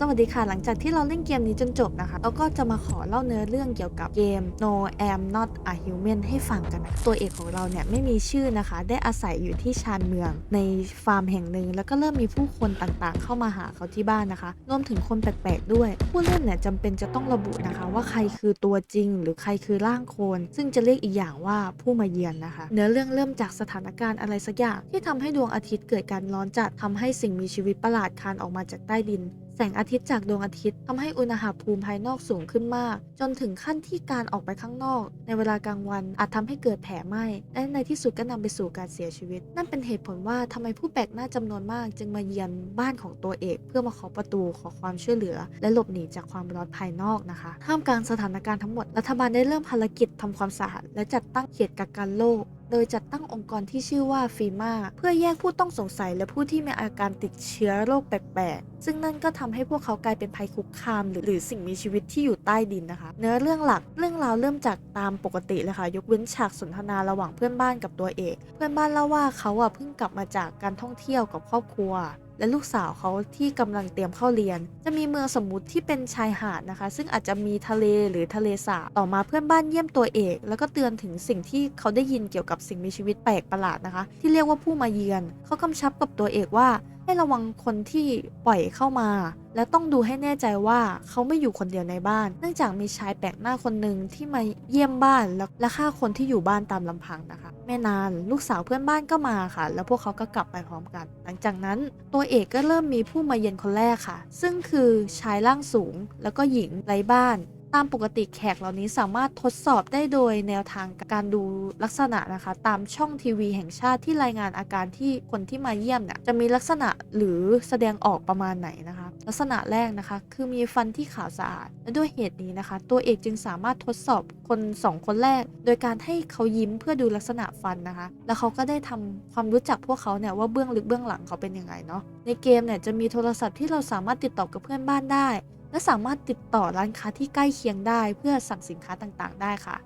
สวัสดีค่ะ หลังจากที่เราเล่นเกมนี้จนจบนะคะ เราก็จะมาขอเล่าเนื้อเรื่องเกี่ยวกับเกม No am not a human ให้ฟังกันนะตัวเอกของเราเนี่ยไม่มีชื่อนะคะ ได้อาศัยอยู่ที่ชานเมือง ในฟาร์มแห่งหนึ่ง แล้วก็เริ่มมีผู้คนต่างๆ เข้ามาหาเขาที่บ้านนะคะ รวมถึงคนแปลกๆด้วย ผู้เล่นเนี่ยจำเป็นจะต้องระบุนะคะ ว่าใครคือตัวจริง หรือใครคือร่างโคลนซึ่งจะเรียกอีกอย่างว่าผู้มาเยือนนะคะ เนื้อเรื่องเริ่มจากสถานการณ์อะไรสักอย่างที่ทำให้ดวงอาทิตย์เกิดการร้อนจัดทำให้สิ่งมีชีวิตประหลาดคานออกมาจากใต้ดิน แสงอาทิตย์จากดวงอาทิตย์ทำให้อุณหภูมิภายนอกสูงขึ้นมาก จนถึงขั้นที่การออกไปข้างนอก ในเวลากลางวันอาจทำให้เกิดแผลไหม้และในที่สุดก็นำไปสู่การเสียชีวิต นั่นเป็นเหตุผลว่าทำไมผู้แปลกหน้าจำนวนมาก จึงมาเยือนบ้านของตัวเอกเพื่อมาขอประตูขอความช่วยเหลือ และหลบหนีจากความร้อนภายนอกนะคะท่ามกลางสถานการณ์ทั้งหมดรัฐบาลได้เริ่มภารกิจทำความสะอาดและจัดตั้งเขตกักกันโรค โดยจัดตั้งองค์กรที่ชื่อว่าฟีมาเพื่อแยกผู้ต้องสงสัยและผู้ที่มีอาการติดเชื้อโรคแปลกๆ ซึ่งนั่นก็ทำให้พวกเขากลายเป็นภัยคุกคาม หรือหรือสิ่งมีชีวิตที่อยู่ใต้ดินนะคะ เนื้อเรื่องหลักเรื่องราวเริ่มจากตามปกติเลยค่ะ ยกเว้นฉากสนทนาระหว่างเพื่อนบ้านกับตัวเอก เพื่อนบ้านเล่าว่าเขาอะเพิ่งกลับมาจากการท่องเที่ยวกับครอบครัว และลูกสาวเขาที่กำลังเตรียมเข้าเรียน จะมีเมืองสมมุติที่เป็นชายหาดนะคะ ซึ่งอาจจะมีทะเลหรือทะเลสาบต่อมาเพื่อนบ้านเยี่ยมตัวเอก แล้วก็เตือนถึงสิ่งที่เขาได้ยินเกี่ยวกับสิ่งมีชีวิตแปลกประหลาดนะคะ ที่เรียกว่าผู้มาเยือน เขากำชับกับตัวเอกว่า ให้ระวังคนที่ปล่อยเข้ามา และต้องดูให้แน่ใจว่าเขาไม่อยู่คนเดียวในบ้าน เนื่องจากมีชายแปลกหน้าคนหนึ่งที่มาเยี่ยมบ้านและฆ่าคนที่อยู่บ้านตามลำพังนะคะ แม่นานลูกสาวเพื่อนบ้านก็มาค่ะ แล้วพวกเขาก็กลับไปพร้อมกัน หลังจากนั้นตัวเอกก็เริ่มมีผู้มาเยือนคนแรกค่ะ ซึ่งคือชายร่างสูงแล้วก็หญิงไร้บ้าน ตามปกติแขกเหล่านี้สามารถทดสอบได้โดยแนวทางการดูลักษณะนะคะ ตามช่องทีวีแห่งชาติที่รายงานอาการที่คนที่มาเยี่ยมเนี่ยจะมีลักษณะหรือแสดงออกประมาณไหนนะคะ ลักษณะแรกนะคะ คือมีฟันที่ขาวสะอาดและด้วยเหตุนี้นะคะ ตัวเอกจึงสามารถทดสอบคนสองคนแรก โดยการให้เขายิ้มเพื่อดูลักษณะฟันนะคะ แล้วเขาก็ได้ทำความรู้จักพวกเขาเนี่ยว่าเบื้องลึกเบื้องหลังเขาเป็นยังไงเนาะในเกมเนี่ยจะมีโทรศัพท์ที่เราสามารถติดต่อกับเพื่อนบ้านได้ และสามารถติดต่อร้านค้าที่ใกล้เคียงได้เพื่อสั่งสินค้าต่างๆ ได้ค่ะ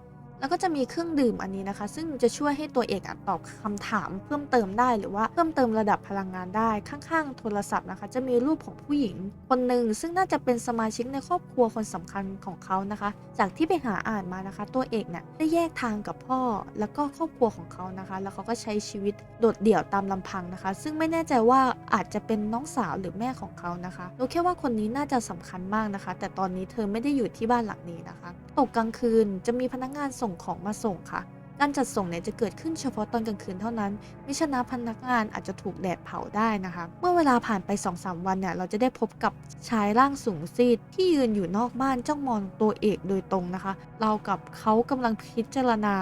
แล้วก็จะมีเครื่องดื่มอันนี้นะคะ ซึ่งจะช่วยให้ตัวเอกอตอบคำถามเพิ่มเติมได้หรือว่าเพิ่มเติมระดับพลังงานได้ข้างๆ โทรศัพท์นะคะ จะมีรูปของผู้หญิง คนหนึ่งซึ่งน่าจะเป็นสมาชิกในครอบครัวคนสำคัญของเขานะคะ จากที่ไปหาอ่านมานะคะ ตัวเอกเนี่ยได้แยกทางกับพ่อแล้วก็ครอบครัวของเขานะคะ แล้วเขาก็ใช้ชีวิตโดดเดี่ยวตามลำพังนะคะ ซึ่งไม่แน่ใจว่าอาจจะเป็นน้องสาวหรือแม่ของเขานะคะรู้แค่ว่าคนนี้น่าจะสำคัญมากนะคะ แต่ตอนนี้เธอไม่ได้อยู่ที่บ้านหลังนี้นะคะ ตกกลางคืนจะมีพนักงานส่งของมาส่งค่ะ การจัดส่งเนี่ยจะเกิดขึ้นเฉพาะตอนกลางคืนเท่านั้นมิฉะนั้นพนักงานอาจจะถูกแดดเผาได้นะคะ เมื่อเวลาผ่านไป 2-3 วันเนี่ยเราจะได้พบกับชายร่างสูงซีดที่ยืนอยู่นอกบ้านจ้องมองตัวเอกโดยตรงนะคะ เรากับเขากำลังพิจารณา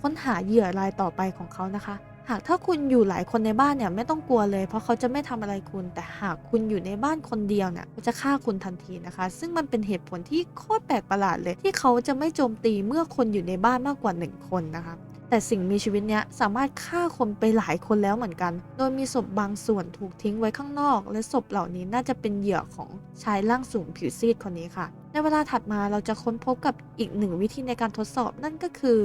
ค้นหาเหยื่อรายต่อไปของเขานะคะ หากถ้าคุณอยู่หลายคนในบ้านเนี่ยไม่ต้องกลัวเลย เพราะเขาจะไม่ทำอะไรคุณ แต่หากคุณอยู่ในบ้านคนเดียวเนี่ยเขาจะฆ่าคุณทันทีนะคะ ซึ่งมันเป็นเหตุผลที่โคตรแปลกประหลาดเลย ที่เขาจะไม่โจมตีเมื่อคนอยู่ในบ้านมากกว่าหนึ่งคนนะคะแต่สิ่งมีชีวิตเนี้ยสามารถฆ่าคนไปหลายคนแล้วเหมือนกัน โดยมีศพบางส่วนถูกทิ้งไว้ข้างนอก และศพเหล่านี้น่าจะเป็นเหยื่อของชายร่างสูงผิวซีดคนนี้ค่ะ ในเวลาถัดมาเราจะค้นพบกับอีกหนึ่งวิธีในการทดสอบนั่นก็คือ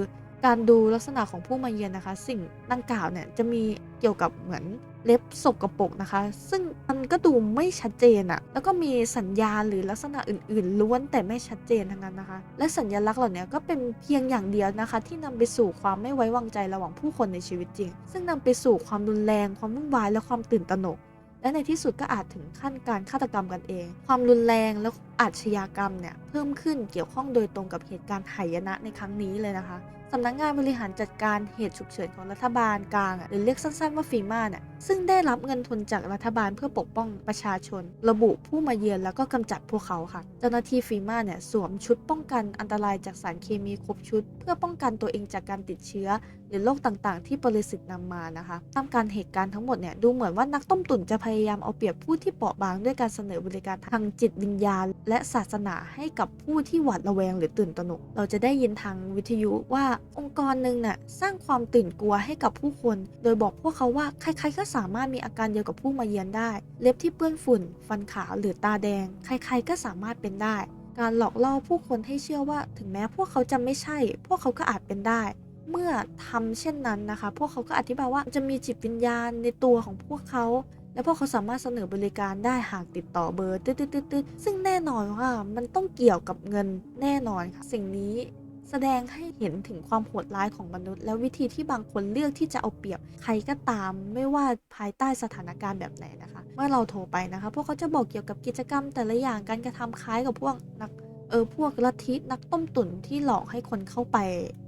การดูลักษณะของผู้มาเยือนนะคะ สิ่งดังกล่าวเนี่ยจะมีเกี่ยวกับเหมือนเล็บสกรปรกนะคะ ซึ่งมันก็ดูไม่ชัดเจนอะแล้วก็มีสัญญาณหรือลักษณะอื่นๆ ล้วนแต่ไม่ชัดเจนทั้งนั้นนะคะ และสัญลักษณ์เหล่านี้ก็เป็นเพียงอย่างเดียวนะคะ ที่นำไปสู่ความไม่ไว้วางใจระหว่างผู้คนในชีวิตจริง ซึ่งนำไปสู่ความรุนแรงความวุ่นวายและความตื่นตระหนกและในที่สุดก็อาจถึงขั้นการฆาตกรรมกันเอง ความรุนแรงและอาชญากรรมเนี่ยเพิ่มขึ้นเกี่ยวข้องโดยตรงกับเหตุการณ์ไหยนะในครั้งนี้เลยนะคะ สำนักงานบริหารจัดการเหตุฉุกเฉินของรัฐบาลกลางหรือเรียกสั้นๆว่าฟีมาเนี่ยซึ่งได้รับเงินทุนจากรัฐบาลเพื่อปกป้องประชาชน ระบุผู้มาเยือนแล้วก็กำจัดพวกเขาค่ะ เจ้าหน้าที่ฟีมาเนี่ยสวมชุดป้องกันอันตรายจากสารเคมีครบชุด เพื่อป้องกันตัวเองจากการติดเชื้อหรือโรคต่างๆ ที่บริสิทธิ์นำมานะคะตามการเหตุการณ์ทั้งหมดเนี่ยดูเหมือนว่านักต้มตุ๋นจะพยายามเอาเปรียบผู้ที่เปราะบางด้วยการเสนอบริการทางจิตวิญญาณ และศาสนาให้กับผู้ที่หวาดระแวงหรือตื่นตระหนก เราจะได้ยินทางวิทยุว่าองค์กรหนึ่งน่ะสร้างความตื่นกลัวให้กับผู้คน โดยบอกพวกเขาว่าใครๆก็สามารถมีอาการเดียวกับผู้มาเยือนได้ เล็บที่เปื้อนฝุ่น ฟันขาวหรือตาแดง ใครๆก็สามารถเป็นได้ การหลอกล่อผู้คนให้เชื่อว่า ถึงแม้พวกเขาจะไม่ใช่ พวกเขาก็อาจเป็นได้ เมื่อทำเช่นนั้นนะคะ พวกเขาก็อธิบายว่าจะมีจิตวิญญาณในตัวของพวกเขา และพวกเขาสามารถเสนอบริการได้หากติดต่อเบอร์ตืดๆๆซึ่งแน่นอนว่ามันต้องเกี่ยวกับเงินแน่นอนค่ะ สิ่งนี้แสดงให้เห็นถึงความโหดร้ายของมนุษย์ และวิธีที่บางคนเลือกที่จะเอาเปรียบใครก็ตาม ไม่ว่าภายใต้สถานการณ์แบบไหนนะคะ เมื่อเราโทรไปนะคะ พวกเขาจะบอกเกี่ยวกับกิจกรรมแต่ละอย่างการกระทำคล้ายกับพวกนัก เออพวกลัทธินักต้มตุ๋นที่หลอกให้คนเข้าไป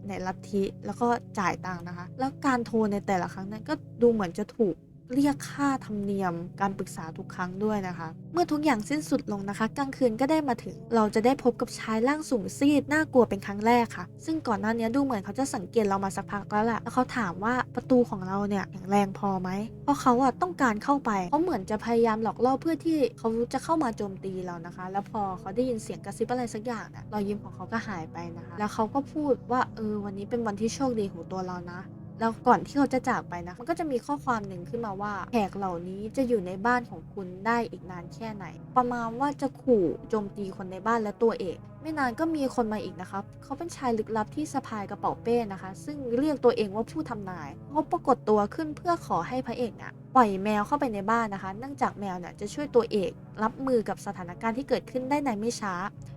ในลัทธิแล้วก็จ่ายตังค์นะคะ แล้วการโทรในแต่ละครั้งนั้นก็ดูเหมือนจะถูก เรียกค่าธรรมเนียมการปรึกษาทุกครั้งด้วยนะคะ เมื่อทุกอย่างสิ้นสุดลงนะคะ กลางคืนก็ได้มาถึง เราจะได้พบกับชายร่างสูงซีดน่ากลัวเป็นครั้งแรกค่ะ ซึ่งก่อนหน้านี้ดูเหมือนเขาจะสังเกตเรามาสักพักแล้วแหละแล้วเขาถามว่าประตูของเราเนี่ยแข็งแรงพอไหมเพราะเขาอะต้องการเข้าไปเขาเหมือนจะพยายามหลอกล่อเพื่อที่เขาจะเข้ามาโจมตีเรานะคะ แล้วพอเขาได้ยินเสียงกระซิบอะไรสักอย่างเนี่ยรอยยิ้มของเขาก็หายไปนะคะ แล้วเขาก็พูดว่าเออวันนี้เป็นวันที่โชคดีของตัวเรานะ แล้วก่อนที่เขาจะจากไปนะมันก็จะมีข้อความหนึ่งขึ้นมาว่าแขกเหล่านี้จะอยู่ในบ้านของคุณได้อีกนานแค่ไหน ประมาณว่าจะขู่โจมตีคนในบ้านและตัวเอกไม่นานก็มีคนมาอีกนะครับ เขาเป็นชายลึกลับที่สะพายกระเป๋าเป้นะคะ ซึ่งเรียกตัวเองว่าผู้ทำนาย เขาปรากฏตัวขึ้นเพื่อขอให้พระเอกเนี่ยปล่อยแมวเข้าไปในบ้านนะคะ เนื่องจากแมวเนี่ยจะช่วยตัวเอกรับมือกับสถานการณ์ที่เกิดขึ้นได้ในไม่ช้า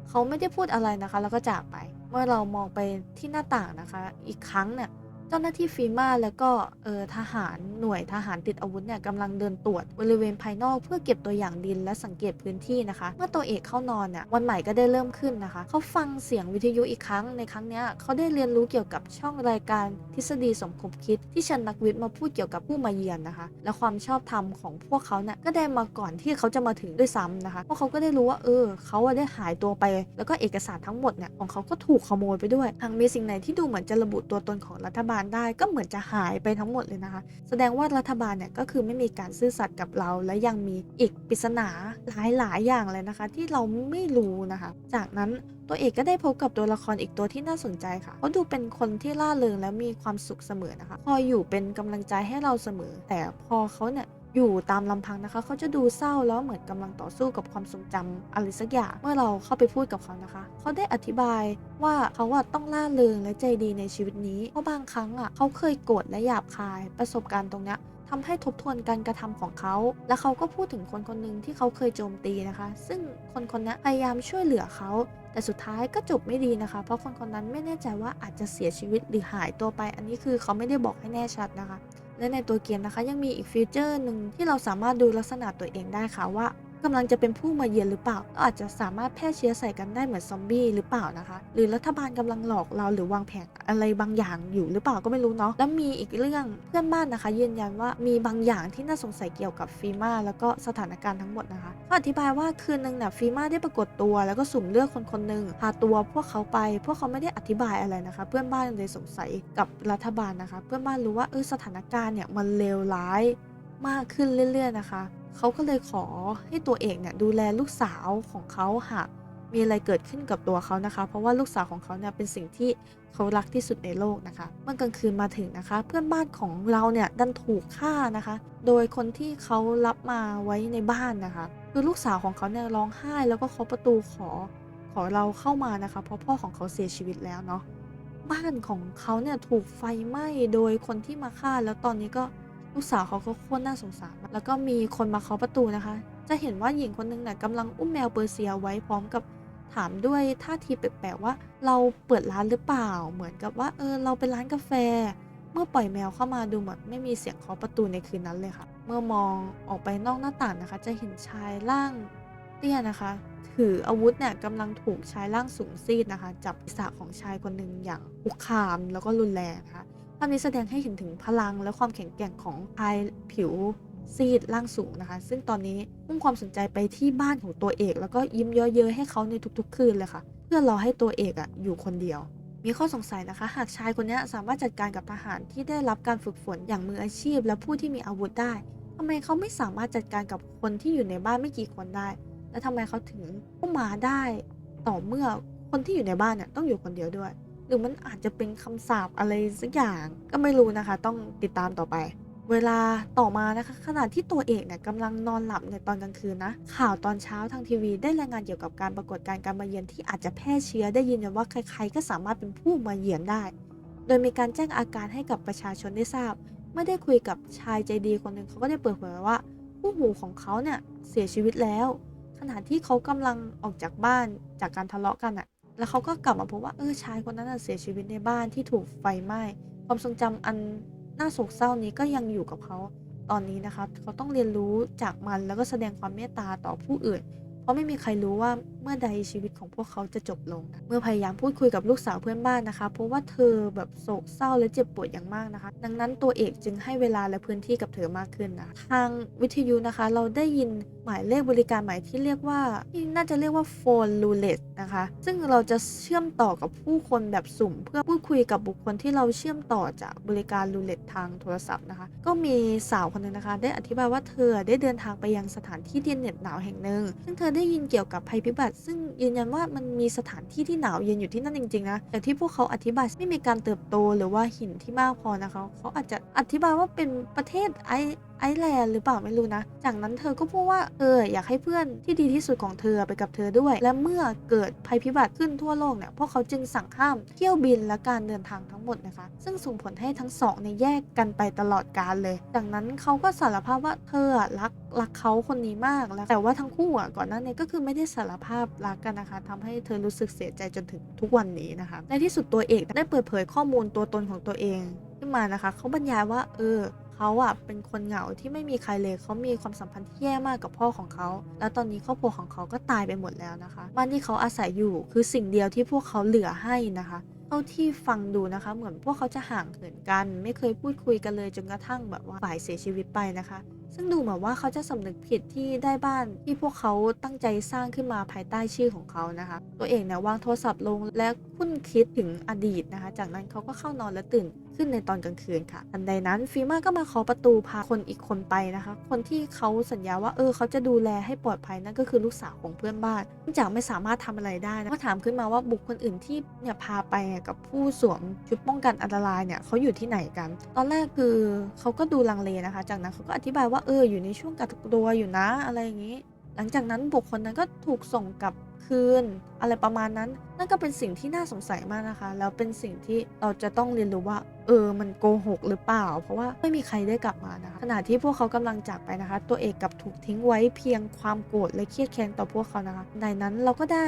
เขาไม่ได้พูดอะไรนะคะ แล้วก็จากไป เมื่อเรามองไปที่หน้าต่างนะคะ อีกครั้งเนี่ย จ้าหน้าที่ฟีมาแล้วก็เออทหารหน่วยทหารติดอาวุธเนี่ยกำลังเดินตรวจบริเวณภายนอกเพื่อเก็บตัวอย่างดินและสังเกตพื้นที่นะคะ เมื่อตัวเอกเข้านอนเนี่ยวันใหม่ก็ได้เริ่มขึ้นนะคะ เขาฟังเสียงวิทยุอีกครั้งในครั้งเนี้ยเขาได้เรียนรู้เกี่ยวกับช่องรายการทฤษฎีสมคบคิด ที่เชิญนักวิทย์มาพูดเกี่ยวกับผู้มาเยือนนะคะ และความชอบธรรมของพวกเขาเนี่ยก็ได้มาก่อนที่เขาจะมาถึงด้วยซ้ำนะคะเพราะเขาก็ได้รู้ว่าเออเขาได้หายตัวไป แล้วก็เอกสารทั้งหมดเนี่ยของเขาก็ถูกขโมยไปด้วยหากมีสิ่งไหนที่ดูเหมือนจะระบุตัวตนของรัฐบาลได้ก็เหมือนจะหายไปทั้งหมดเลยนะคะ แสดงว่ารัฐบาลเนี่ยก็คือไม่มีการซื่อสัตย์กับเรา และยังมีอีกปริศนาหลายหลายอย่างเลยนะคะ ที่เราไม่รู้นะคะ จากนั้นตัวเอกก็ได้พบกับตัวละครอีกตัวที่น่าสนใจค่ะเขาดูเป็นคนที่ล่าเริงและมีความสุขเสมอนะคะ คอยอยู่เป็นกำลังใจให้เราเสมอ แต่พอเขาเนี่ย อยู่ตามลำพังนะคะ เขาจะดูเศร้าแล้วเหมือนกำลังต่อสู้กับความทรงจำอะไรสักอย่างเมื่อเราเข้าไปพูดกับเขานะคะ เขาได้อธิบายว่าเขาอะต้องล่าเริงและใจดีในชีวิตนี้เพราะบางครั้งอะเขาเคยโกรธและหยาบคายประสบการณ์ตรงเนี้ยทำให้ทบทวนการกระทำของเขา และเขาก็พูดถึงคนคนหนึ่งที่เขาเคยโจมตีนะคะ ซึ่งคนคนนี้พยายามช่วยเหลือเขา แต่สุดท้ายก็จบไม่ดีนะคะ เพราะคนคนนั้นไม่แน่ใจว่าอาจจะเสียชีวิตหรือหายตัวไป อันนี้คือเขาไม่ได้บอกให้แน่ชัดนะคะ และในตัวเกมนะคะยังมีอีกฟีเจอร์หนึ่งที่เราสามารถดูลักษณะตัวเองได้ค่ะว่า กำลังจะเป็นผู้มาเยือนหรือเปล่าก็อาจจะสามารถแพร่เชื้อใส่กันได้เหมือนซอมบี้หรือเปล่านะคะ หรือรัฐบาลกำลังหลอกเราหรือวางแผนอะไรบางอย่างอยู่หรือเปล่าก็ไม่รู้เนาะแล้วมีอีกเรื่องเพื่อนบ้านนะคะ ยืนยันว่ามีบางอย่างที่น่าสงสัยเกี่ยวกับฟีมาแล้วก็สถานการณ์ทั้งหมดนะคะเขาอธิบายว่าคืนหนึ่งน่ะฟีมาได้ปรากฏตัว แล้วก็สุ่มเลือกคนคนหนึ่งพาตัวพวกเขาไป พวกเขาไม่ได้อธิบายอะไรนะคะ เพื่อนบ้านเลยสงสัยกับรัฐบาลนะคะ เพื่อนบ้านรู้ว่าเออสถานการณ์เนี่ยมันเลวร้ายมากขึ้นเรื่อย ๆ นะคะ เขาก็เลยขอให้ตัวเอกเนี่ยดูแลลูกสาวของเขาหากมีอะไรเกิดขึ้นกับตัวเขานะคะ เพราะว่าลูกสาวของเขาเนี่ยเป็นสิ่งที่เขารักที่สุดในโลกนะคะ เมื่อกลางคืนมาถึงนะคะ เพื่อนบ้านของเราเนี่ยดันถูกฆ่านะคะ โดยคนที่เขารับมาไว้ในบ้านนะคะ คือลูกสาวของเขาเนี่ยร้องไห้แล้วก็เคาะประตูขอขอเราเข้ามานะคะ เพราะพ่อของเขาเสียชีวิตแล้วเนาะบ้านของเขาเนี่ยถูกไฟไหม้โดยคนที่มาฆ่าแล้วตอนนี้ก็ ลูกสาวเขาก็โคตรน่าสงสารมาแล้วก็มีคนมาเคาะประตูนะคะ จะเห็นว่าหญิงคนหนึงเนี่ยกำลังอุ้มแมวเปอร์เซียไว้พร้อมกับถามด้วยท่าทีแปลกๆว่าเราเปิดร้านหรือเปล่า เหมือนกับว่าเออเราเป็นร้านกาแฟ เมื่อปล่อยแมวเข้ามาดูเหมือนไม่มีเสียงเคาะประตูในคืนนั้นเลยค่ะ เมื่อมองออกไปนอกหน้าต่างนะคะ จะเห็นชายร่างเตี้ยนะคะ ถืออาวุธเนี่ยกำลังถูกชายร่างสูงซีดนะคะ จับศีรษะของชายคนหนึ่งอย่างคุกคามแล้วก็รุนแรงนะคะาพนี้แสดงให้เห็นถึงพลังและความแข็งแกร่งของชายผิวซีดร่างสูงนะคะ ซึ่งตอนนี้มุ่งความสนใจไปที่บ้านของตัวเอก แล้วก็ยิ้มเยอะๆให้เขาในทุกๆ คืนเลยค่ะ เพื่อรอให้ตัวเอกอะอยู่คนเดียว มีข้อสงสัยนะคะ หากชายคนนี้สามารถจัดการกับทหารที่ได้รับการฝึกฝนอย่างมืออาชีพ และผู้ที่มีอาวุธได้ทำไมเขาไม่สามารถจัดการกับคนที่อยู่ในบ้านไม่กี่คนได้ แล้วทำไมเขาถึงเข้ามาได้ ต่อเมื่อคนที่อยู่ในบ้านเนี่ยต้องอยู่คนเดียวด้วย รือมันอาจจะเป็นคำสาปอะไรสักอย่างก็ไม่รู้นะคะ ต้องติดตามต่อไป เวลาต่อมานะคะขณะที่ตัวเอกเนี่ยกำลังนอนหลับในตอนกลางคืนนะ ข่าวตอนเช้าทางทีวีได้รายงานเกี่ยวกับการปรากฏการณ์การมาเยือนที่อาจจะแพร่เชื้อได้ยินว่าใครๆ ก็สามารถเป็นผู้มาเยือนได้ โดยมีการแจ้งอาการให้กับประชาชนได้ทราบเมื่อได้คุยกับชายใจดีคนหนึ่งเขาก็ได้เปิดเผยว่าคคู่หูของเขาเนี่ยเสียชีวิตแล้วขณะที่เขากำลังออกจากบ้านจากการทะเลาะกันอะ แล้วเขาก็กลับมาพบว่าเออชายคนนั้นเสียชีวิตในบ้านที่ถูกไฟไหม้ความทรงจำอันน่าโศกเศร้านี้ก็ยังอยู่กับเขาตอนนี้นะคะเขาต้องเรียนรู้จากมันแล้วก็แสดงความเมตตาต่อผู้อื่น เพราะไม่มีใครรู้ว่า เมื่อใดชีวิตของพวกเขาจะจบลงนะเมื่อพยายามพูดคุยกับลูกสาวเพื่อนบ้านนะคะ เพราะว่าเธอแบบโศกเศร้าและเจ็บปวดอย่างมากนะคะ ดังนั้นตัวเอกจึงให้เวลาและพื้นที่กับเธอมากขึ้นนะทางวิทยุนะคะ เราได้ยินหมายเลขบริการใหม่ที่เรียกว่าน่าจะเรียกว่าโฟนรูเลตนะคะ ซึ่งเราจะเชื่อมต่อกับผู้คนแบบสุ่ม เพื่อพูดคุยกับบุคคลที่เราเชื่อมต่อจากบริการรูเลตทางโทรศัพท์นะคะ ก็มีสาวคนหนึงนะคะ ได้อธิบายว่าเธอได้เดินทางไปยังสถานที่ที่เหน็บหนาวแห่งหนึ่งซึ่งเธอได้ยินเกี่ยวกับภัยพิบัติซึ่งยืนยันว่ามันมีสถานที่ที่หนาวเย็นอยู่ที่นั่นจริงๆนะแต่ที่พวกเขาอธิบายไม่มีการเติบโตหรือว่าหินที่มากพอนะคะเขาอาจจะอธิบายว่าเป็นประเทศไอ ไอแลนด์หรือเปล่าไม่รู้นะ จากนั้นเธอก็พูดว่าเอออยากให้เพื่อนที่ดีที่สุดของเธอไปกับเธอด้วย และเมื่อเกิดภัยพิบัติขึ้นทั่วโลกเนี่ยพวกเขาจึงสั่งห้ามเที่ยวบินและการเดินทางทั้งหมดนะคะ ซึ่งส่งผลให้ทั้งสองเนี่ยแยกกันไปตลอดกาลเลย จากนั้นเขาก็สารภาพว่าเธอรักรักเขาคนนี้มากแล้วแต่ว่าทั้งคู่อะก่อนหน้านี้ก็คือไม่ได้สารภาพรักกันนะคะทำให้เธอรู้สึกเสียใจจนถึงทุกวันนี้นะคะในที่สุดตัวเอกได้เปิดเผยข้อมูลตัวตนของตัวเองขึ้นมานะคะ เขาบรรยายว่าเออ เขาอะเป็นคนเหงาที่ไม่มีใครเลยเขามีความสัมพันธ์ที่แย่มากกับพ่อของเขา แล้วตอนนี้ครอบครัวของเขาก็ตายไปหมดแล้วนะคะบ้านที่เขาอาศัยอยู่คือสิ่งเดียวที่พวกเขาเหลือให้นะคะเท่าที่ฟังดูนะคะ เหมือนพวกเขาจะห่างเหินกัน ไม่เคยพูดคุยกันเลยจนกระทั่งแบบว่าฝ่ายเสียชีวิตไปนะคะ ซึ่งดูเหมือนว่าเขาจะสำนึกผิดที่ได้บ้านที่พวกเขาตั้งใจสร้างขึ้นมาภายใต้ชื่อของเขานะคะ ตัวเองเนี่ยวางโทรศัพท์ลงและคุ้นคิดถึงอดีตนะคะ จากนั้นเขาก็เข้านอนและตื่น ขึ้นในตอนกลางคืนค่ะทันใดนั้นฟีมาก็มาเคาะประตูพาคนอีกคนไปนะคะ คนที่เขาสัญญาว่าเออเขาจะดูแลให้ปลอดภัยนั่นก็คือลูกสาวของเพื่อนบ้านเนื่องจากไม่สามารถทำอะไรได้นะก็ถามขึ้นมาว่าบุคคลอื่นที่เนี่ยพาไปกับผู้สวมชุดป้องกันอันตรายเนี่ยเขาอยู่ที่ไหนกัน ตอนแรกคือเขาก็ดูลังเลนะคะ จากนั้นเขาก็อธิบายว่าเอออยู่ในช่วงกักตัวอยู่นะอะไรอย่างนี้ หลังจากนั้นบุคคลนั้นก็ถูกส่งกลับ คืน อะไรประมาณนั้น นั่นก็เป็นสิ่งที่น่าสงสัยมากนะคะ แล้วเป็นสิ่งที่เราจะต้องเรียนรู้ว่า เออ มันโกหกหรือเปล่า เพราะว่าไม่มีใครได้กลับมานะคะขณะที่พวกเขากำลังจากไปนะคะ ตัวเอกกลับถูกทิ้งไว้เพียงความโกรธและเครียดแค้นต่อพวกเขานะคะ ในนั้นเราก็ได้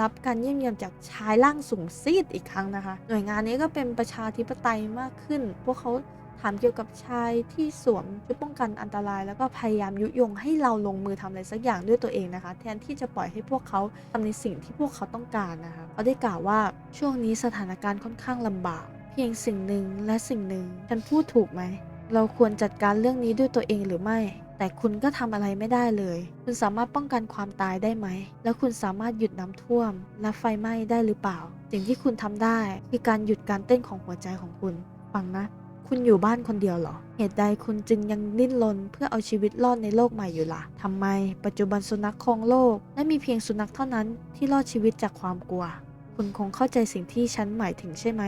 รับการเยี่ยมเยียนจากชายร่างสูงซีดอีกครั้งนะคะ หน่วยงานนี้ก็เป็นประชาธิปไตยมากขึ้น พวกเขา ถามเกี่ยวกับชายที่สวมชุดป้องกันอันตราย แล้วก็พยายามยุยงให้เราลงมือทำอะไรสักอย่างด้วยตัวเองนะคะ แทนที่จะปล่อยให้พวกเขาทำในสิ่งที่พวกเขาต้องการนะคะเขาได้กล่าวว่าช่วงนี้สถานการณ์ค่อนข้างลำบาก เพียงสิ่งหนึ่งและสิ่งหนึ่งฉันพูดถูกไหมเราควรจัดการเรื่องนี้ด้วยตัวเองหรือไม่ แต่คุณก็ทำอะไรไม่ได้เลย คุณสามารถป้องกันความตายได้ไหม แล้วคุณสามารถหยุดน้ำท่วม และไฟไหม้ได้หรือเปล่า สิ่งที่คุณทำได้คือการหยุดการเต้นของหัวใจของคุณ ฟังนะ คุณอยู่บ้านคนเดียวเหรอ เหตุใดคุณจึงยังดิ้นรนเพื่อเอาชีวิตรอดในโลกใหม่อยู่ล่ะทำไม ปัจจุบันสุนัขครองโลก และมีเพียงสุนัขเท่านั้นที่รอดชีวิตจากความกลัว คุณคงเข้าใจสิ่งที่ฉันหมายถึงใช่ไหม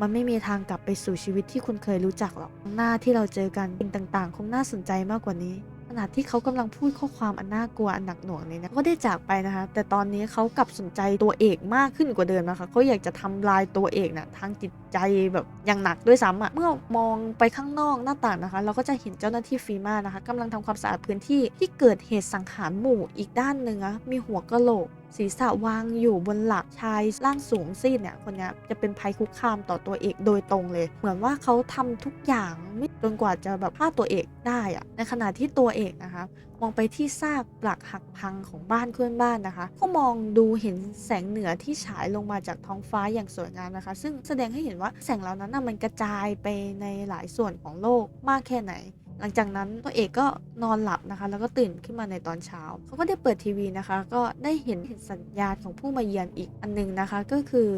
มันไม่มีทางกลับไปสู่ชีวิตที่คุณเคยรู้จักหรอก หน้าที่เราเจอกันสิ่งต่างๆ คงน่าสนใจมากกว่านี้ ณะที่เขากำลังพูดข้อความอันน่ากลัวอันหนักหน่วงนี้นะก็ได้จากไปนะคะ แต่ตอนนี้เขากลับสนใจตัวเอกมากขึ้นกว่าเดิมนะคะเขาอยากจะทำลายตัวเอกนะทางจิตใจแบบอย่างหนักด้วยซ้ำอะเมื่อมองไปข้างนอกหน้าต่างนะคะ เราก็จะเห็นเจ้าหน้าที่ฟีมานะคะกำลังทำความสะอาดพื้นที่ที่เกิดเหตุสังหารหมู่อีกด้านหนึ่งอะมีหัวกะโหลก ศีรษะวางอยู่บนหลักชายร่างสูงซีดเนี่ยคนนี้จะเป็นภัยคุกคามต่อตัวเอกโดยตรงเลย เหมือนว่าเขาทำทุกอย่างไม่จนกว่าจะแบบฆ่าตัวเอกได้อะในขณะที่ตัวเอกนะคะ มองไปที่ซากปลักหักพังของบ้านเพื่อนบ้านนะคะ ก็มองดูเห็นแสงเหนือที่ฉายลงมาจากท้องฟ้าอย่างสวยงามนะคะ ซึ่งแสดงให้เห็นว่าแสงเหล่านั้นนะมันกระจายไปในหลายส่วนของโลกมากแค่ไหน หลังจากนั้นตัวเอกก็นอนหลับนะคะ แล้วก็ตื่นขึ้นมาในตอนเช้า เขาก็ได้เปิดทีวีนะคะ ก็ได้เห็นเห็นสัญญาณของผู้มาเยือนอีกอันหนึงนะคะ ก็คือ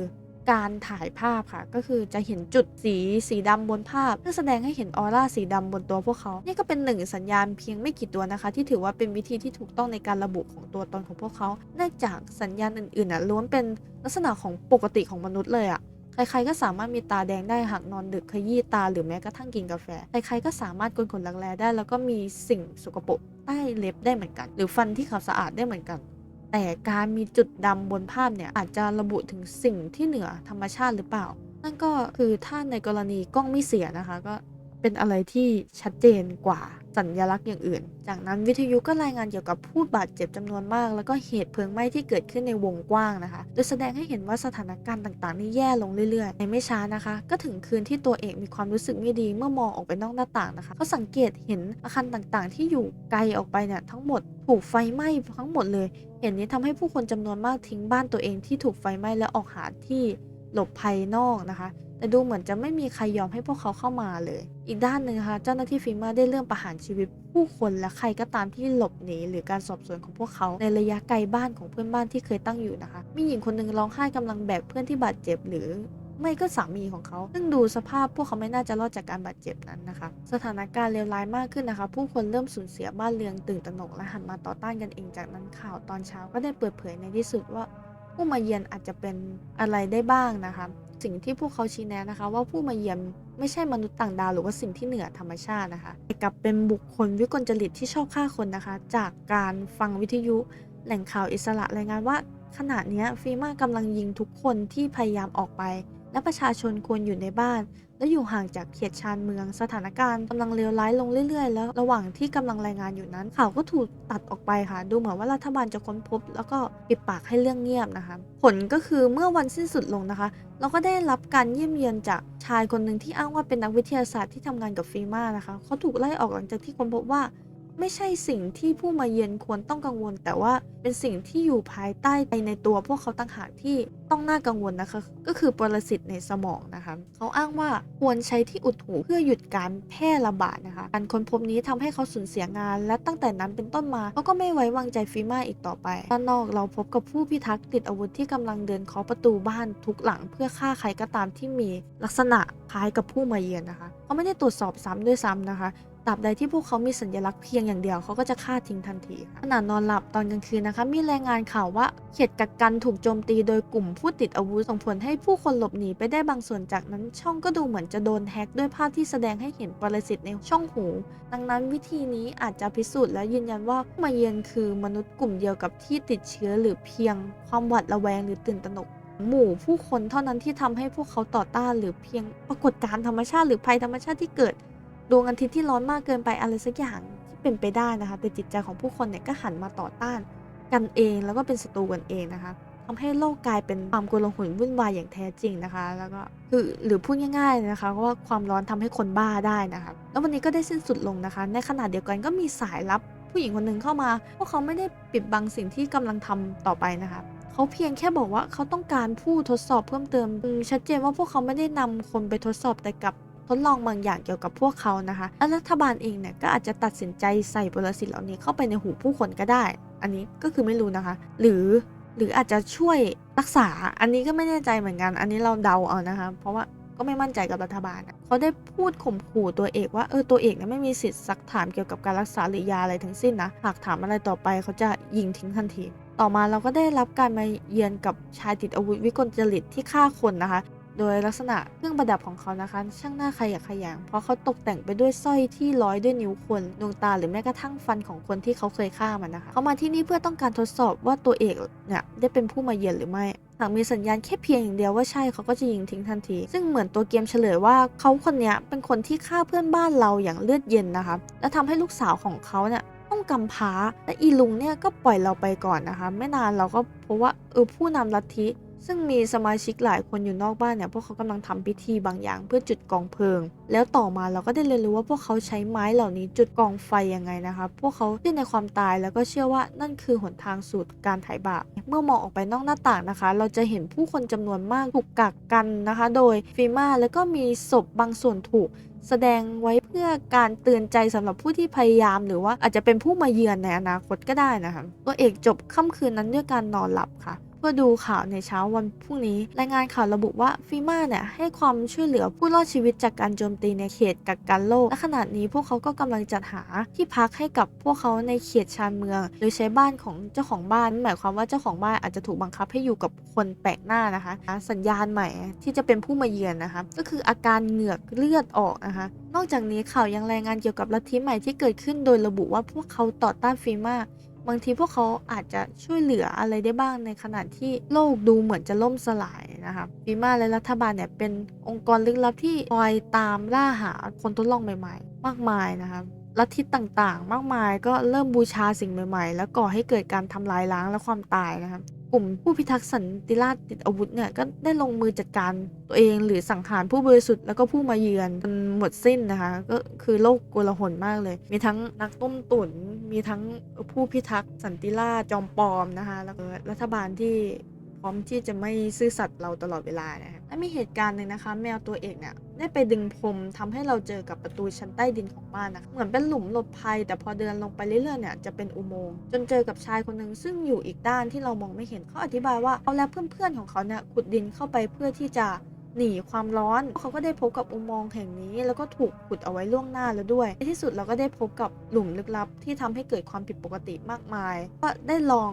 การถ่ายภาพค่ะ ก็คือจะเห็นจุดสีสีดำบนภาพเพื่อแสดงให้เห็นออร่าสีดำบนตัวพวกเขา นี่ก็เป็นหนึ่งสัญญาณเพียงไม่กี่ตัวนะคะ ที่ถือว่าเป็นวิธีที่ถูกต้องในการระบุของตัวตนของพวกเขา เนื่องจากสัญญาณอื่นๆน่ะล้วนเป็นลักษณะของปกติของมนุษย์เลยอะ ใครๆก็สามารถมีตาแดงได้หากนอนดึกขยี้ตาหรือแม้กระทั่งกินกาแฟ ใครๆก็สามารถกลนขนรักแร้ได้ แล้วก็มีสิ่งสกปรกใต้เล็บได้เหมือนกัน หรือฟันที่ขาวสะอาดได้เหมือนกันแต่การมีจุดดำบนภาพเนี่ยอาจจะระบุถึงสิ่งที่เหนือธรรมชาติหรือเปล่า นั่นก็คือถ้าในกรณีกล้องไม่เสียนะคะ ก็เป็นอะไรที่ชัดเจนกว่า สัญลักษณ์อย่างอื่น จากนั้นวิทยุก็รายงานเกี่ยวกับผู้บาดเจ็บจำนวนมาก แล้วก็เหตุเพลิงไหม้ที่เกิดขึ้นในวงกว้างนะคะ โดยแสดงให้เห็นว่าสถานการณ์ต่างๆนี่แย่ลงเรื่อยๆในไม่ช้านะคะ ก็ถึงคืนที่ตัวเอกมีความรู้สึกไม่ดีเมื่อมองออกไปนอกหน้าต่างนะคะเขาสังเกตเห็นอาคารต่างๆ ที่อยู่ไกลออกไปเนี่ยทั้งหมดถูกไฟไหม้ทั้งหมดเลย เห็นนี้ทำให้ผู้คนจำนวนมากทิ้งบ้านตัวเองที่ถูกไฟไหม้และออกหาที่ หลบภัยนอกนะคะ แต่ดูเหมือนจะไม่มีใครยอมให้พวกเขาเข้ามาเลย อีกด้านหนึ่งนะคะเจ้าหน้าที่ฟีมาได้เริ่มประหารชีวิตผู้คนและใครก็ตามที่หลบหนีหรือการสอบสวนของพวกเขาในระยะไกลบ้านของเพื่อนบ้านที่เคยตั้งอยู่นะคะ มีหญิงคนหนึ่งร้องไห้กำลังแบกเพื่อนที่บาดเจ็บหรือไม่ก็สามีของเขา ซึ่งดูสภาพพวกเขาไม่น่าจะรอดจากการบาดเจ็บนั้นนะคะ สถานการณ์เลวร้ายมากขึ้นนะคะ ผู้คนเริ่มสูญเสียบ้านเรือนตื่นตระหนกและหันมาต่อต้านกันเองจากนั้นข่าวตอนเช้าก็ได้เปิดเผยในที่สุดว่า ผู้มาเยือนอาจจะเป็นอะไรได้บ้างนะคะ สิ่งที่พวกเขาชี้แนะนะคะ ว่าผู้มาเยือนไม่ใช่มนุษย์ต่างดาวหรือว่าสิ่งที่เหนือธรรมชาตินะคะแต่กลับเป็นบุคคลวิกลจริตที่ชอบฆ่าคนนะคะ จากการฟังวิทยุแหล่งข่าวอิสระรายงานว่าขณะนี้ฟีมากำลังยิงทุกคนที่พยายามออกไป และประชาชนควรอยู่ในบ้าน และอยู่ห่างจากเขตชานเมือง สถานการณ์กำลังเลวร้ายลงเรื่อยๆ แล้วระหว่างที่กำลังรายงานอยู่นั้น ข่าวก็ถูกตัดออกไปค่ะ ดูเหมือนว่ารัฐบาลจะค้นพบ แล้วก็ปิดปากให้เรื่องเงียบนะคะ ผลก็คือเมื่อวันสิ้นสุดลงนะคะ เราก็ได้รับการเยี่ยมเยียนจากชายคนหนึ่งที่อ้างว่าเป็นนักวิทยาศาสตร์ที่ทำงานกับฟีมานะคะเขาถูกไล่ออกหลังจากที่ค้นพบว่า ไม่ใช่สิ่งที่ผู้มาเยือนควรต้องกังวล แต่ว่าเป็นสิ่งที่อยู่ภายใต้ในตัวพวกเขาต่างหากที่ต้องน่ากังวลนะคะ ก็คือปรสิตในสมองนะคะ เขาอ้างว่าควรใช้ที่อุดหูเพื่อหยุดการแพร่ระบาดนะคะ การค้นพบนี้ทำให้เขาสูญเสียงาน และตั้งแต่นั้นเป็นต้นมาเขาก็ไม่ไว้วางใจฟีมาอีกต่อไปด้านนอกเราพบกับผู้พิทักษ์ติดอาวุธที่กำลังเดินเคาะประตูบ้านทุกหลัง เพื่อฆ่าใครก็ตามที่มีลักษณะคล้ายกับผู้มาเยือนนะคะ เขาไม่ได้ตรวจสอบซ้ำด้วยซ้ำนะคะ ตราบใดที่พวกเขามีสัญลักษณ์เพียงอย่างเดียวเขาก็จะฆ่าทิ้งทันทีขณะนอนหลับตอนกลางคืนนะคะ มีรายงานข่าวว่าเขตกักกันถูกโจมตีโดยกลุ่มผู้ติดอาวุธส่งผลให้ผู้คนหลบหนีไปได้บางส่วนจากนั้นช่องก็ดูเหมือนจะโดนแฮ็กด้วยภาพที่แสดงให้เห็นปรสิตในช่องหู ดังนั้นวิธีนี้อาจจะพิสูจน์และยืนยันว่าผู้มาเยือนคือมนุษย์กลุ่มเดียวกับที่ติดเชื้อหรือเพียง ความหวาดระแวงหรือตื่นตระหนกหมู่ผู้คนเท่านั้นที่ทำให้พวกเขาต่อต้านหรือเพียงปรากฏการณ์ธรรมชาติหรือภัยธรรมชาติที่เกิด ดวงอาทิตย์ที่ร้อนมากเกินไปอะไรสักอย่างที่เป็นไปได้นะคะ แต่จิตใจของผู้คนเนี่ยก็หันมาต่อต้านกันเองแล้วก็เป็นศัตรูกันเองนะคะทำให้โลกกลายเป็นความโกลาหลวุ่นวายอย่างแท้จริงนะคะ แล้วก็คือหรือพูดง่ายๆนะคะว่าความร้อนทำให้คนบ้าได้นะคะแล้ววันนี้ก็ได้สิ้นสุดลงนะคะ ในขณะเดียวกันก็มีสายลับผู้หญิงคนหนึ่งเข้ามาพวกเขาไม่ได้ปิดบังสิ่งที่กำลังทำต่อไปนะคะเขาเพียงแค่บอกว่าเขาต้องการผู้ทดสอบเพิ่มเติมชัดเจนว่าพวกเขาไม่ได้นำคนไปทดสอบแต่กับ ทดลองบางอย่างเกี่ยวกับพวกเขานะคะและรัฐบาลเองเนี่ยก็อาจจะตัดสินใจใส่ปรสิตเหล่านี้เข้าไปในหูผู้คนก็ได้ อันนี้ก็คือไม่รู้นะคะ หรือหรืออาจจะช่วยรักษา อันนี้ก็ไม่แน่ใจเหมือนกัน อันนี้เราเดาเอานะคะ เพราะว่าก็ไม่มั่นใจกับรัฐบาล เขาได้พูดข่มขู่ตัวเอกว่าเออตัวเอกเนี่ยไม่มีสิทธิ์ซักถามเกี่ยวกับการรักษาหรือยาอะไรทั้งสิ้นนะ หากถามอะไรต่อไปเขาจะยิงทิ้งทันที ต่อมาเราก็ได้รับการมาเยือนกับชายติดอาวุธวิกลจริตที่ฆ่าคนนะคะ โดยลักษณะเครื่องประดับของเขานะคะ ช่างหน้าขยะขยงเพราะเขาตกแต่งไปด้วยสร้อยที่ร้อยด้วยนิ้วคนดวงตาหรือแม้กระทั่งฟันของคนที่เขาเคยฆ่ามันนะคะเขามาที่นี่เพื่อต้องการทดสอบว่าตัวเอกเนี่ยได้เป็นผู้มาเยือนหรือไม่หากมีสัญญาณแค่เพียงอย่างเดียวว่าใช่เขาก็จะยิงทิ้งทันที ซึ่งเหมือนตัวเกมเฉลยว่าเขาคนนี้เป็นคนที่ฆ่าเพื่อนบ้านเราอย่างเลือดเย็นนะคะ และทำให้ลูกสาวของเขาเนี่ยต้องกำพร้าและอีลุงเนี่ยก็ปล่อยเราไปก่อนนะคะ ไม่นานเราก็พบว่าเออผู้นำลัทธิ ซึ่งมีสมาชิกหลายคนอยู่นอกบ้านเนี่ยพวกเขากำลังทำพิธีบางอย่างเพื่อจุดกองเพลิง แล้วต่อมาเราก็ได้เรียนรู้ว่าพวกเขาใช้ไม้เหล่านี้จุดกองไฟยังไงนะคะพวกเขาเชื่อในความตายแล้วก็เชื่อว่านั่นคือหนทางสู่การไถ่บาปเมื่อมองออกไปนอกหน้าต่างนะคะ เราจะเห็นผู้คนจำนวนมากถูกกักกันนะคะ โดยฟีมาแล้วก็มีศพบางส่วนถูกแสดงไว้เพื่อการเตือนใจสำหรับผู้ที่พยายามหรือว่าอาจจะเป็นผู้มาเยือนในอนาคตก็ได้นะคะตัวเอกจบค่ำคืนนั้นด้วยการนอนหลับค่ะ เพื่อดูข่าวในเช้าวันพรุ่งนี้ รายงานข่าวระบุว่าฟีมาเนี่ยให้ความช่วยเหลือผู้รอดชีวิตจากการโจมตีในเขตกักกันโลกและขณะนี้พวกเขาก็กำลังจัดหาที่พักให้กับพวกเขาในเขตชานเมือง โดยใช้บ้านของเจ้าของบ้าน หมายความว่าเจ้าของบ้านอาจจะถูกบังคับให้อยู่กับคนแปลกหน้านะคะ สัญญาณใหม่ที่จะเป็นผู้มาเยือนนะคะก็คืออาการเหงือกเลือดออกนะคะนอกจากนี้ข่าวยังรายงานเกี่ยวกับลัทธิใหม่ที่เกิดขึ้นโดยระบุว่าพวกเขาต่อต้านฟีมา บางทีพวกเขาอาจจะช่วยเหลืออะไรได้บ้างในขณะที่โลกดูเหมือนจะล่มสลายนะคะฟีมาและรัฐบาลเนี่ยเป็นองค์กรลึกลับที่คอยตามล่าหาคนทดลองใหม่ๆ มากมายนะคะลัทธิต่างๆ มากมายก็เริ่มบูชาสิ่งใหม่ ๆ แล้วก่อให้เกิดการทำลายล้างและความตายนะครับ ลุ่มผู้พิทักษ์สันติราษฎร์ติดอาวุธเนี่ยก็ได้ลงมือจัดการตัวเองหรือสังหารผู้บริสุทธิ์แล้วก็ผู้มาเยือนจนหมดสิ้นนะคะก็คือโลกโกลาหลมากเลย มีทั้งนักต้มตุนมีทั้งผู้พิทักษ์สันติราชจอมปลอมนะคะแล้วก็รัฐบาลที่ ร้อมที่จะไม่ซื่อสัตย์เราตลอดเวลานะคะและมีเหตุการณ์หนึ่งนะคะ แมวตัวเอกเนี่ยได้ไปดึงพรมทำให้เราเจอกับประตูชั้นใต้ดินของบ้านนะคะเหมือนเป็นหลุมหลบภัย แต่พอเดินลงไปเรื่อยๆเนี่ยจะเป็นอุโมงค์จนเจอกับชายคนหนึ่งซึ่งอยู่อีกด้านที่เรามองไม่เห็นเขาอธิบายว่าเขาและเพื่อนๆของเขาเนี่ยขุดดินเข้าไปเพื่อที่จะหนีความร้อนเขาก็ได้พบกับอุโมงค์แห่งนี้ แล้วก็ถูกขุดเอาไว้ล่วงหน้าแล้วด้วยในที่สุดเราก็ได้พบกับหลุมลึกลับที่ทำให้เกิดความผิดปกติมากมาย ก็ได้ลอง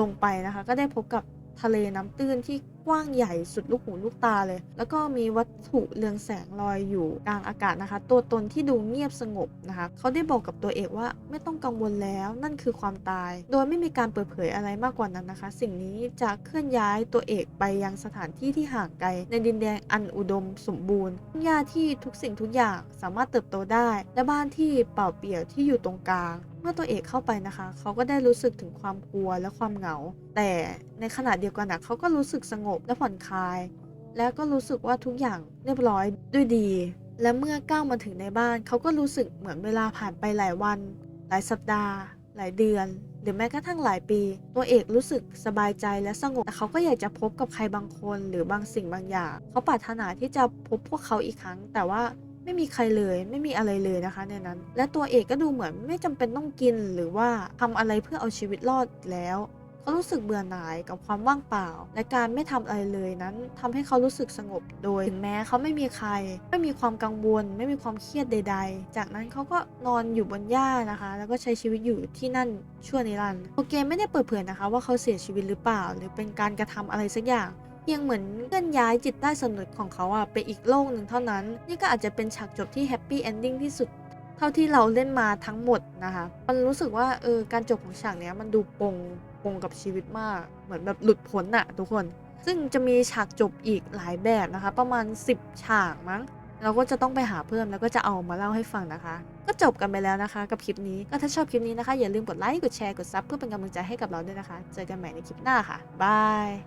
ลงไปนะคะ ก็ได้พบกับ ทะเลน้ำตื้นที่ กว้างใหญ่สุดลูกหูลูกตาเลย แล้วก็มีวัตถุเรืองแสงลอยอยู่กลางอากาศนะคะ ตัวตนที่ดูเงียบสงบนะคะเขาได้บอกกับตัวเอกว่าไม่ต้องกังวลแล้วนั่นคือความตาย โดยไม่มีการเปิดเผยอะไรมากกว่านั้นนะคะ สิ่งนี้จะเคลื่อนย้ายตัวเอกไปยังสถานที่ที่ห่างไกล ในดินแดนอันอุดมสมบูรณ์ทุ่งหญ้าที่ทุกสิ่งทุกอย่างสามารถเติบโตได้ และบ้านที่เปล่าเปลี่ยวที่อยู่ตรงกลางเมื่อตัวเอกเข้าไปนะคะ เขาก็ได้รู้สึกถึงความกลัวและความเหงา แต่ในขณะเดียวกันนะเขาก็รู้สึกสงบและผ่อนคลาย แล้วก็รู้สึกว่าทุกอย่างเรียบร้อยด้วยดี และเมื่อก้าวมาถึงในบ้านเขาก็รู้สึกเหมือนเวลาผ่านไปหลายวัน หลายสัปดาห์ หลายเดือน หรือแม้กระทั่งหลายปี ตัวเอกรู้สึกสบายใจและสงบแต่เขาก็อยากจะพบกับใครบางคนหรือบางสิ่งบางอย่าง เขาปรารถนาที่จะพบพวกเขาอีกครั้ง แต่ว่าไม่มีใครเลยไม่มีอะไรเลยนะคะในนั้น และตัวเอกก็ดูเหมือนไม่จำเป็นต้องกินหรือว่าทำอะไรเพื่อเอาชีวิตรอดแล้ว เขารู้สึกเบื่อหน่ายกับความว่างเปล่า และการไม่ทำอะไรเลยนั้นทำให้เขารู้สึกสงบ โดยถึงแม้เขาไม่มีใคร ไม่มีความกังวล ไม่มีความเครียดใด ๆ จากนั้นเขาก็นอนอยู่บนหญ้านะคะ แล้วก็ใช้ชีวิตอยู่ที่นั่นชั่วนิรันดร์โอเกมไม่ได้เปิดเผยนะคะ ว่าเขาเสียชีวิตหรือเปล่า หรือเป็นการกระทำอะไรสักอย่างเพียงเหมือนเคลื่อนย้ายจิตใต้สำนึกของเขาอะไปอีกโลกหนึ่งเท่านั้น นี่ก็อาจจะเป็นฉากจบที่แฮปปี้เอนดิ้งที่สุด เท่าที่เราเล่นมาทั้งหมดนะคะ มันรู้สึกว่าเออการจบของฉากเนี้ยมันดูปง ปงกับชีวิตมากเหมือนแบบหลุดพ้นอะทุกคน ซึ่งจะมีฉากจบอีกหลายแบบนะคะ ประมาณ 10 ฉากมั้ง เราก็จะต้องไปหาเพิ่มแล้วก็จะเอามาเล่าให้ฟังนะคะ ก็จบกันไปแล้วนะคะ กับคลิปนี้ก็ถ้าชอบคลิปนี้นะคะอย่าลืมกดไลค์กดแชร์กดซับเพื่อเป็นกำลังใจให้กับเราด้วยนะคะ เจอกันใหม่ในคลิปหน้าค่ะบาย